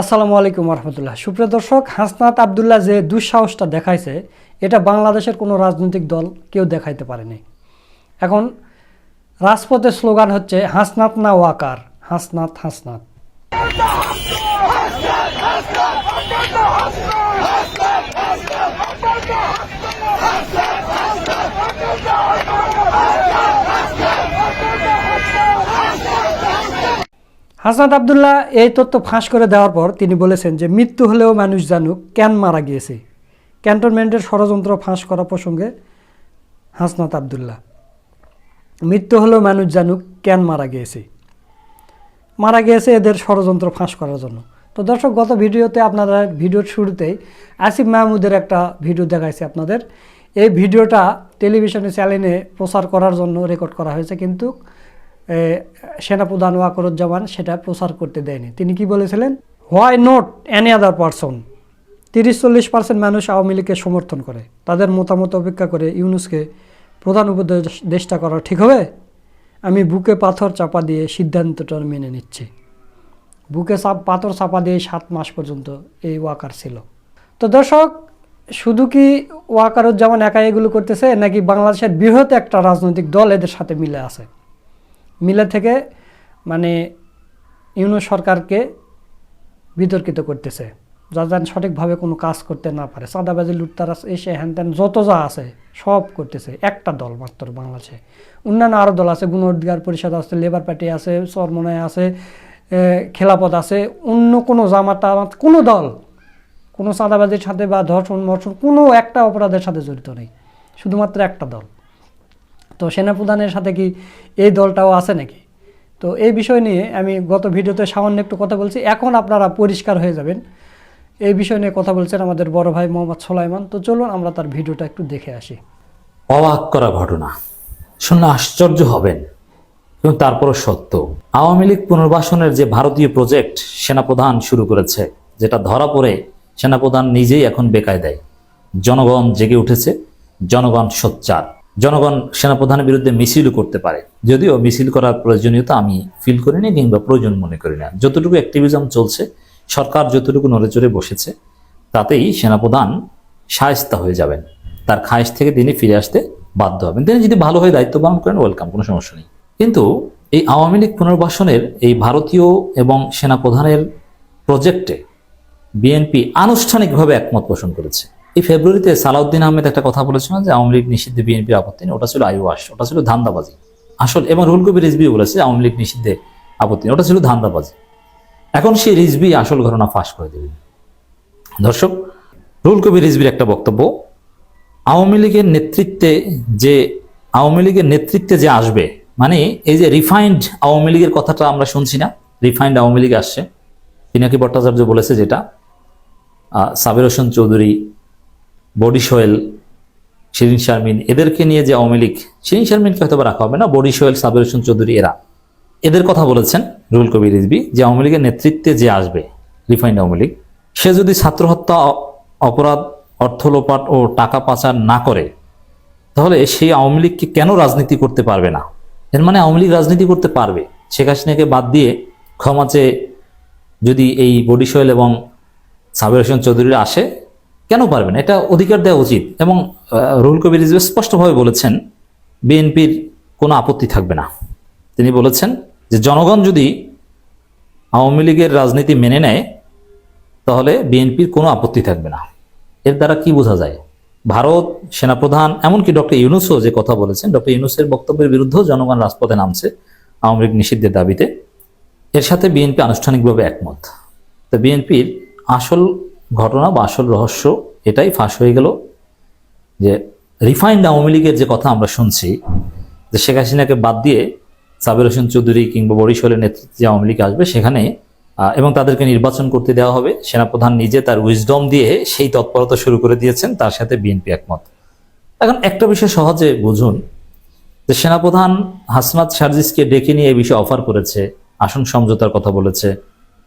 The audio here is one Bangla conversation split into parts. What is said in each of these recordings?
আসসালামু আলাইকুম রহমতুল্লাহ সুপ্রিয় দর্শক, হাসনাত আবদুল্লাহ যে দুঃসাহসটা দেখাইছে, এটা বাংলাদেশের কোনো রাজনৈতিক দল কেউ দেখাইতে পারেনি। এখন রাজপথের স্লোগান হচ্ছে, হাসনাত না ওয়াকার, হাসনাত হাসনাত। হাসনাত আবদুল্লাহ এই তথ্য ফাঁস করে দেওয়ার পর তিনি বলেছেন যে মৃত্যু হলেও মানুষ জানুক কেন মারা গিয়েছে। ক্যান্টনমেন্টের ষড়যন্ত্র ফাঁস করা প্রসঙ্গে হাসনাত আবদুল্লাহ, মৃত্যু হলেও মানুষ জানুক কেন মারা গিয়েছে। মারা গিয়েছে এদের ষড়যন্ত্র ফাঁস করার জন্য। তো দর্শক, গত ভিডিওতে আপনারা ভিডিওর শুরুতেই আসিফ মাহমুদের একটা ভিডিও দেখাইছে আপনাদের। এই ভিডিওটা টেলিভিশনে চ্যানেলে প্রচার করার জন্য রেকর্ড করা হয়েছে, কিন্তু সেনাপ্রধান ওয়াকরুজ্জামান সেটা প্রচার করতে দেয়নি। তিনি কি বলেছিলেন? Why not any other person তিরিশ চল্লিশ পার্সেন্ট মানুষ আওয়ামী লীগকে সমর্থন করে। তাদের মতামত অপেক্ষা করে ইউনুসকে প্রধান উপদেষ্টা করা ঠিক হবে? আমি বুকে পাথর চাপা দিয়ে সিদ্ধান্তটা মেনে নিচ্ছি। বুকে চাপ, পাথর চাপা দিয়ে সাত মাস পর্যন্ত এই ওয়াকার ছিল। তো দর্শক, শুধু কি ওয়াকারুজ্জামান একা এগুলো করতেছে, নাকি বাংলাদেশের বৃহৎ একটা রাজনৈতিক দল এদের সাথে মিলে আছে? মিলে থেকে মানে ইউনো সরকারকে বিতর্কিত করতেছে। যা যেন সঠিকভাবে কোনো কাজ করতে না পারে। চাঁদাবাজি লুটতারাস এসে হ্যান ত্যান যত যা আছে সব করতেছে। একটা দল মাত্র বাংলাদেশে। অন্যান্য আরও দল আছে গুণ অধিকার পরিষদ আছে, লেবার পার্টি আছে, চরমনায় আছে খেলাপথ আছে। অন্য কোনো জামাত কোনো দল, কোনো চাঁদাবাজির সাথে বা ধর্ষণ মর্ষণ কোনো একটা অপরাধের সাথে জড়িত নেই। শুধুমাত্র একটা দল। তো সেনাপ্রধানের সাথে কি এই দলটাও আছে নাকি? তো এই বিষয় নিয়ে আমি গত ভিডিওতে সামান্য একটু কথা বলছি। এখন আপনারা পরিষ্কার হয়ে যাবেন। এই বিষয় নিয়ে কথা বলছেন আমাদের বড় ভাই মোহাম্মদ সোলাইমান। তো চলুন আমরা তার ভিডিওটা একটু দেখে আসি। অবাক করা ঘটনা। শুনে আশ্চর্য হবেন। এবং তারপরও সত্য। আওয়ামী লীগ পুনর্বাসনের যে ভারতীয় প্রজেক্ট সেনাপ্রধান শুরু করেছে, যেটা ধরা পড়ে সেনাপ্রধান নিজেই এখন বেকায় দেয় জনগণ জেগে উঠেছে, জনগণ সোচ্চার। জনগণ সেনাপ্রধানের বিরুদ্ধে মিছিলও করতে পারে। যদিও মিছিল করার প্রয়োজনীয়তা আমি ফিল করি না কিংবা প্রয়োজন মনে করি না। যতটুকু অ্যাক্টিভিজম চলছে, সরকার যতটুকু নড়েচড়ে বসেছে, তাতেই সেনাপ্রধান সায়স্তা হয়ে যাবেন। তার খায়েশ থেকে তিনি ফিরে আসতে বাধ্য হবেন। তিনি যদি ভালো হয়ে দায়িত্ব পালন করেন ওয়েলকাম কোনো সমস্যা নেই। কিন্তু এই আওয়ামী লীগ পুনর্বাসনের এই ভারতীয় এবং সেনাপ্রধানের প্রজেক্টে বিএনপি আনুষ্ঠানিকভাবে একমত পোষণ করেছে। এই ফেব্রুয়ারিতে সালাউদ্দিন আহমেদ একটা কথা বলেছিলেন যে আওয়ামী লীগ নিষিদ্ধে বিএনপির আপত্তি নেই, ওটা ছিল আইওয়াস, ওটা ছিল ধান্দাবাজি। আসল, এবং রুল রিজবি বলেছে আওয়ামী লীগ নিষিদ্ধে আপত্তি নেই, ওটা ছিল ধান্দাবাজি। এখন সেই রিজবি আসল ঘটনা ফাঁস করে দেবেন দর্শক রুল কবির রিজবির একটা বক্তব্য, আওয়ামী লীগের নেতৃত্বে যে, আওয়ামী লীগের নেতৃত্বে যে আসবে মানে এই যে রিফাইন্ড আওয়ামী লীগের কথাটা আমরা শুনছি না রিফাইন্ড আওয়ামী লীগ আসছে। পিনাকি ভট্টাচার্য বলেছে যেটা সাবির হোসেন চৌধুরী বডি সোয়েল শিরিন শারমিন, এদেরকে নিয়ে যে আওয়ামী লীগ, শিরিন শারমিনকে হয়তো রাখা হবে না, বডি সোয়েল সাবির হোসেন চৌধুরী, এরা। এদের কথা বলেছেন রুল কবির রিজবি যে আওয়ামী লীগের নেতৃত্বে যে আসবে রিফাইন্ড আওয়ামী লীগ, সে যদি ছাত্র হত্যা অপরাধ, অর্থ লোপাট ও টাকা পাচার না করে, তাহলে সেই আওয়ামী লীগকে কেন রাজনীতি করতে পারবে না? এর মানে আওয়ামী লীগ রাজনীতি করতে পারবে। শেখ হাসিনাকে বাদ দিয়ে ক্ষমা চেয়ে যদি এই বডি বডিশয়েল এবং সাবির হোসেন চৌধুরী আসে কেন পারবে না এটা অধিকার দেওয়া উচিত এবং রুহুল কবির রিজভী স্পষ্টভাবে বলেছেন, বিএনপির কোনো আপত্তি থাকবে না। তিনি বলেছেন যে, জনগণ যদি আওয়ামী লীগের রাজনীতি মেনে নেয়, তাহলে বিএনপির কোনো আপত্তি থাকবে না। এর দ্বারা কি বোঝা যায়? ভারত সেনাপ্রধান, এমনকি ডক্টর ইউনুসও যে কথা বলেছেন, ডক্টর ইউনুসের বক্তব্যের বিরুদ্ধেও জনগণ রাজপথে নামছে আওয়ামী লীগ নিষিদ্ধের দাবিতে। এর সাথে বিএনপি আনুষ্ঠানিকভাবে একমত। তো বিএনপির আসল ঘটনা বা আসল রহস্য, এটাই ফাঁস হয়ে গেল যে রিফাইন্ড আওয়ামী লীগের যে কথা আমরা শুনছি, যে শেখ হাসিনাকে বাদ দিয়ে সাবির হোসেন চৌধুরী কিংবা বরিশালের নেতৃত্বে আওয়ামী লীগ আসবে সেখানে এবং তাদেরকে নির্বাচন করতে দেওয়া হবে, সেনাপ্রধান নিজে তার উইজডম দিয়ে সেই তৎপরতা শুরু করে দিয়েছেন, তার সাথে বিএনপি একমত। এখন একটা বিষয় সহজে বুঝুন, যে সেনাপ্রধান হাসনাত সার্জিসকে ডেকে নিয়ে এই বিষয়ে অফার করেছে, আসন সমঝোতার কথা বলেছে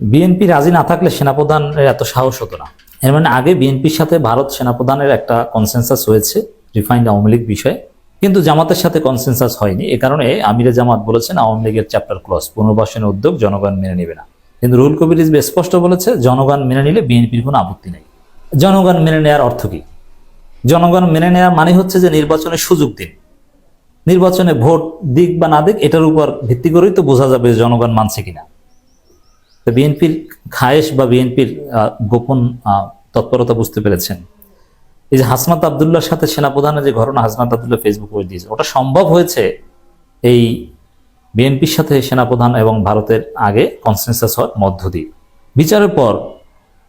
বিএনপি রাজি না থাকলে সেনাপ্রধানের এত সাহস হতো না। এর মানে আগে বিএনপির সাথে ভারত সেনাপ্রধানের একটা কনসেনসাস হয়েছে রিফাইন্ড আওয়ামী লীগ বিষয়ে। কিন্তু জামাতের সাথে কনসেনসাস হয়নি। এ কারণে আমিরে জামাত বলেছেন, আওয়ামী লীগের চ্যাপ্টার ক্লস পুনর্বাসনের উদ্যোগ জনগণ মেনে নেবে না। কিন্তু রুহুল কবির রিজভী স্পষ্ট বলেছে, জনগণ মেনে নিলে বিএনপির কোনো আপত্তি নেই। জনগণ মেনে নেওয়ার অর্থ কি? জনগণ মেনে নেওয়ার মানে হচ্ছে যে নির্বাচনের সুযোগ দিন। নির্বাচনে ভোট দিক বা না দিক, এটার উপর ভিত্তি করেই তো বোঝা যাবে জনগণ মানছে কিনা। তো বিএনপির খায়েশ বা বিএনপির গোপন তৎপরতা বুঝতে পেরেছেন। এই যে হাসনাত আবদুল্লার সাথে সেনাপ্রধানের যে ঘটনা হাসনাত আবদুল্লাহ ফেসবুক করে দিয়েছে, ওটা সম্ভব হয়েছে এই বিএনপির সাথে সেনাপ্রধান এবং ভারতের আগে কনসেনসাস হওয়ার মধ্য দিয়ে। বিচারের পর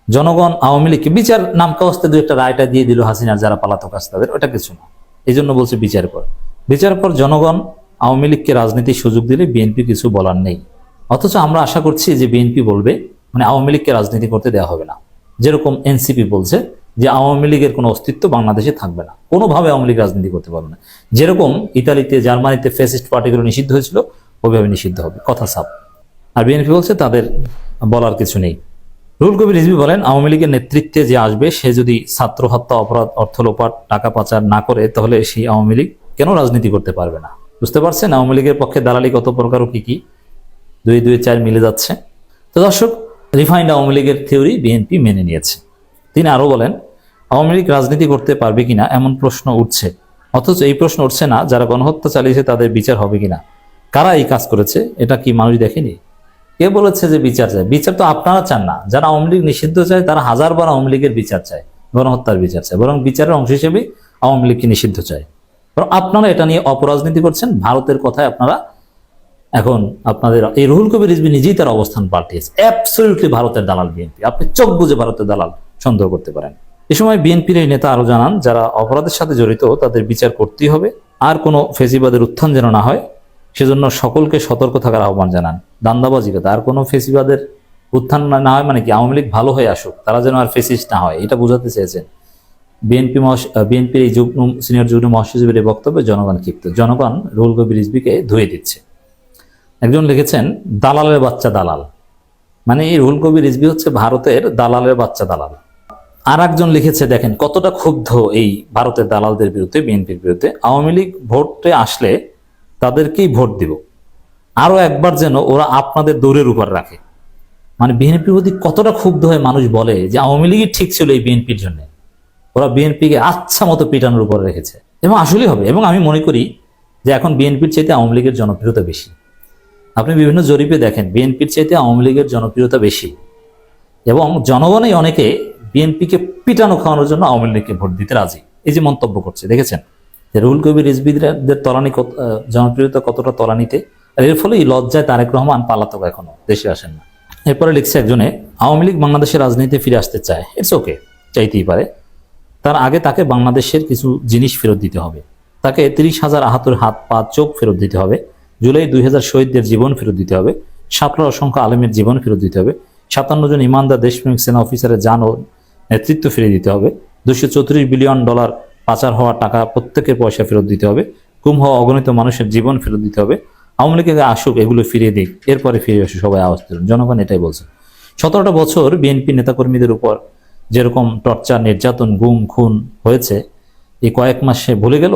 জনগণ, আওয়ামী লীগকে বিচার নাম কাগজতে দু একটা রায়টা দিয়ে দিল হাসিনার যারা পালাতক আছে তাদের, ওটা কিছু না। এই জন্য বলছে বিচারের পর। বিচারের পর জনগণ, আওয়ামী লীগকে রাজনীতির সুযোগ দিলে বিএনপি কিছু বলার নেই। অথচ আমরা আশা করছি যে বিএনপি বলবে মানে আওয়ামী লীগকে রাজনীতি করতে দেওয়া হবে না। যেরকম এনসিপি বলছে যে আওয়ামী লীগের কোনো অস্তিত্ব বাংলাদেশে থাকবে না। কোনোভাবে আওয়ামী লীগ রাজনীতি করতে পারবে না। যেরকম ইতালিতে, জার্মানিতে ফেসিস্ট পার্টিগুলো নিষিদ্ধ হয়েছিল, ওইভাবে নিষিদ্ধ হবে। কথা সাপ আর বিএনপি বলছে তাদের বলার কিছু নেই। রুল কবির রিজভি বলেন, আওয়ামী লীগের নেতৃত্বে যে আসবে, সে যদি ছাত্র হত্যা, অপরাধ, অর্থ লোপাট, টাকা পাচার না করে, তাহলে সেই আওয়ামী লীগ কেন রাজনীতি করতে পারবে না? বুঝতে পারছেন? আওয়ামী লীগের পক্ষে দালালি কত প্রকার কি কি? দুই দুই, চার মিলে যাচ্ছে। তো দর্শক, রিফাইন্ড আওয়ামী লীগের থিওরি বিএনপি মেনে নিয়েছে। তিনি আরও বলেন, আওয়ামী লীগ রাজনীতি করতে পারবে কিনা এমন প্রশ্ন উঠছে। অথচ এই প্রশ্ন উঠছে না, যারা গণহত্যা চালিয়েছে তাদের বিচার হবে কিনা। কারা এই কাজ করেছে, এটা কি মানুষ দেখেনি? কে বলেছে যে বিচার চায়? বিচার তো আপনারা চান না। যারা আওয়ামী লীগ নিষিদ্ধ চায়, তারা হাজারবার আওয়ামী লীগের বিচার চায়, গণহত্যার বিচার চায়। বরং বিচারের অংশ হিসেবে আওয়ামী লীগকে নিষিদ্ধ চায়। বরং আপনারা এটা নিয়ে অপরাজনীতি করছেন। ভারতের কথায় আপনারা এখন আপনাদের এই রুহুল কবির রিজবি নিজেই তার অবস্থান পাল্টিয়েছে। অ্যাবসলিউটলি ভারতের দালাল বিএনপি। আপনি চোখ বুঝে ভারতের দালাল সন্দেহ করতে পারেন। এ সময় বিএনপির এই নেতা আরও জানান, যারা অপরাধের সাথে জড়িত, তাদের বিচার করতেই হবে। আর কোনো ফেসিবাদের উত্থান যেন না হয়, সেজন্য সকলকে সতর্ক থাকার আহ্বান জানান। দান্দাবাজি কথা আর কোনো ফেসিবাদের উত্থান না- না হয় মানে কি, আওয়ামী লীগ ভালো হয়ে আসুক, তারা যেন আর ফেসিস না হয়, এটা বোঝাতে চেয়েছেন। বিএনপি বিএনপির এই যুগ্ম সিনিয়র যুগ্ম মহাসচিবের এই বক্তব্যে জনগণ ক্ষিপ্ত। জনগণ রুহুল কবির রিজবিকে ধুয়ে দিচ্ছে। একজন লিখেছেন, দালালের বাচ্চা দালাল। মানে এই রুহুল কবির রিজবি হচ্ছে ভারতের দালালের বাচ্চা দালাল। আর একজন লিখেছে, দেখেন, কতটা ক্ষুব্ধ এই ভারতের দালালদের বিরুদ্ধে, বিএনপির বিরুদ্ধে। আওয়ামী লীগ ভোটে আসলে তাদেরকেই ভোট দিব। আরও একবার যেন ওরা আপনাদের দৌড়ের উপর রাখে। মানে বিএনপির প্রতি কতটা ক্ষুব্ধ হয়ে মানুষ বলে যে আওয়ামী লীগই ঠিক ছিল এই বিএনপির জন্য। ওরা বিএনপিকে আচ্ছা মতো পিটানোর উপর রেখেছে। এবং আসলেই হবে। এবং আমি মনে করি যে এখন বিএনপির চাইতে আওয়ামী লীগের জনপ্রিয়তা বেশি। আপনি বিভিন্ন জরিপে দেখেন, বিএনপির চাইতে আওয়ামী লীগের জনপ্রিয়তা বেশি। এবং জনগণই অনেকে বিএনপিকে পিটানো খাওয়ানোর জন্য আওয়ামী লীগকে ভোট দিতে রাজি। এই যে মন্তব্য করছে, দেখেছেন? যে রুহুল কবির রিজবিদের তলানি জনপ্রিয়তা কতটা তলানিতে? আর এর ফলে এই লজ্জায় তারেক রহমান পালাতক এখনও, দেশে আসেন না। এরপরে লিখছে একজনে, আওয়ামী লীগ বাংলাদেশের রাজনীতিতে ফিরে আসতে চায়। ইটস ওকে চাইতেই পারে। তার আগে তাকে বাংলাদেশের কিছু জিনিস ফেরত দিতে হবে। তাকে তিরিশ হাজার আহাত্তর হাত পা চোখ ফেরত দিতে হবে। জুলাই দুই হাজার শহীদদের জীবন ফেরত দিতে হবে। শাপলার অসংখ্য আলেমের জীবন ফেরত দিতে হবে। সাতান্ন জন ইমানদার দেশপ্রেমিক সেনা অফিসারের যান ও নেতৃত্ব ফিরিয়ে দিতে হবে। দুশো চৌত্রিশ বিলিয়ন ডলার পাচার হওয়া টাকা প্রত্যেকের পয়সা ফেরত দিতে হবে। গুম হওয়া অগণিত মানুষের জীবন ফেরত দিতে হবে। আওয়ামী লীগের আসুক, এগুলো ফিরিয়ে দিক, এরপরে ফিরে আসুক সবাই আওয়াজ তুলুন। জনগণ এটাই বলছে। সতেরোটা বছর বিএনপি নেতাকর্মীদের উপর যেরকম টর্চার, নির্যাতন, গুম, খুন হয়েছে, এই কয়েক মাসে ভুলে গেল?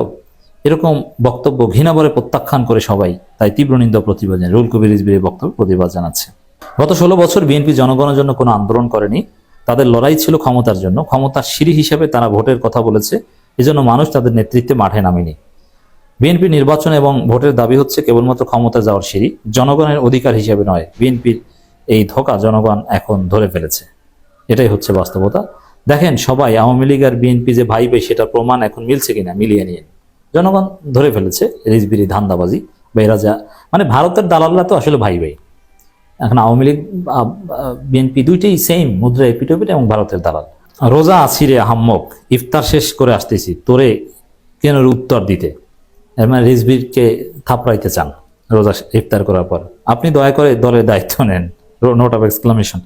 এরকম বক্তব্য ঘৃণাবরে প্রত্যাখ্যান করে সবাই, তাই তীব্র নিন্দা প্রতিবাদ রুল কবির রিজবির এই বক্তব্য প্রতিবাদ জানাচ্ছে। গত ষোলো বছর বিএনপি জনগণের জন্য কোনো আন্দোলন করেনি। তাদের লড়াই ছিল ক্ষমতার জন্য। ক্ষমতার সিঁড়ি হিসেবে তারা ভোটের কথা বলেছে। এজন্য মানুষ তাদের নেতৃত্বে মাঠে নামেনি। বিএনপি নির্বাচন এবং ভোটের দাবি হচ্ছে কেবলমাত্র ক্ষমতা যাওয়ার সিঁড়ি, জনগণের অধিকার হিসেবে নয়। বিএনপির এই ধোকা জনগণ এখন ধরে ফেলেছে। এটাই হচ্ছে বাস্তবতা। দেখেন সবাই, আওয়ামী লীগ আর বিএনপি যে ভাই ভাই সেটা প্রমাণ এখন মিলছে কিনা? মিলিয়ে নিয়ে জনগণ ধরে ফেলেছে রিজবিরি ধান্দাবাজি বা এরা যা মানে ভারতের দালালরা তো আসলে ভাই ভাই। এখন আওয়ামী লীগ বিএনপি দুইটাই সেম মুদ্রা এপিটোপিট এবং ভারতের দালাল। রোজা আসিরে হাম্মক ইফতার শেষ করে আসতেছি, তোরে কেন উত্তর দিতে? এর মানে রিজবিরকে থাপড়াইতে চান রোজা ইফতার করার পর। আপনি দয়া করে দলের দায়িত্ব নেন নোট অফ এক্সক্লামেশন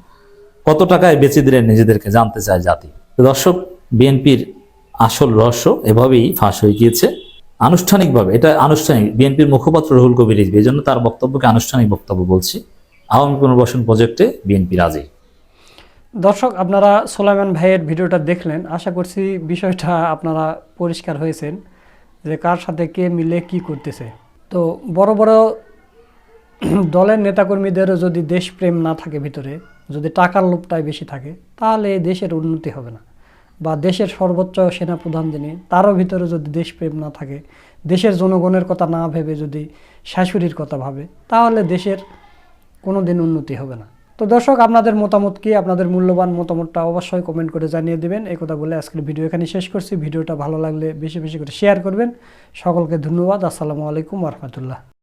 কত টাকায় বেঁচে দিলেন নিজেদেরকে জানতে চায় জাতি? দর্শক, বিএনপির আসল রহস্য এভাবেই ফাঁস হয়ে গিয়েছে। আনুষ্ঠানিকভাবে, এটা আনুষ্ঠানিক, বিএনপির মুখপাত্র রহুল কবির এই জন্য তার বক্তব্যকে আনুষ্ঠানিক বক্তব্য বলছি। আওয়ামী পুনর্বাসন প্রজেক্টে বিএনপি রাজি। দর্শক, আপনারা সোলাইমান ভাইয়ের ভিডিওটা দেখলেন। আশা করছি বিষয়টা আপনারা পরিষ্কার হয়েছেন যে কার সাথে কে মিলে কি করতেছে। তো বড় বড় দলের নেতাকর্মীদেরও যদি দেশপ্রেম না থাকে ভিতরে, যদি টাকার লোভটাই বেশি থাকে, তাহলে দেশের উন্নতি হবে না। বা দেশের সর্বোচ্চ সেনাপ্রধান যিনি, তারও ভিতরে যদি দেশপ্রেম না থাকে, দেশের জনগণের কথা না ভেবে যদি শাশুড়ির কথা ভাবে, তাহলে দেশের কোনো দিন উন্নতি হবে না। তো দর্শক, আপনাদের মতামত কি? আপনাদের মূল্যবান মতামতটা অবশ্যই কমেন্ট করে জানিয়ে দেবেন। এই কথা বলে আজকের ভিডিও এখানে শেষ করছি। ভিডিওটা ভালো লাগলে বেশি বেশি করে শেয়ার করবেন। সকলকে ধন্যবাদ। আসসালামু আলাইকুম রহমতুল্লাহ।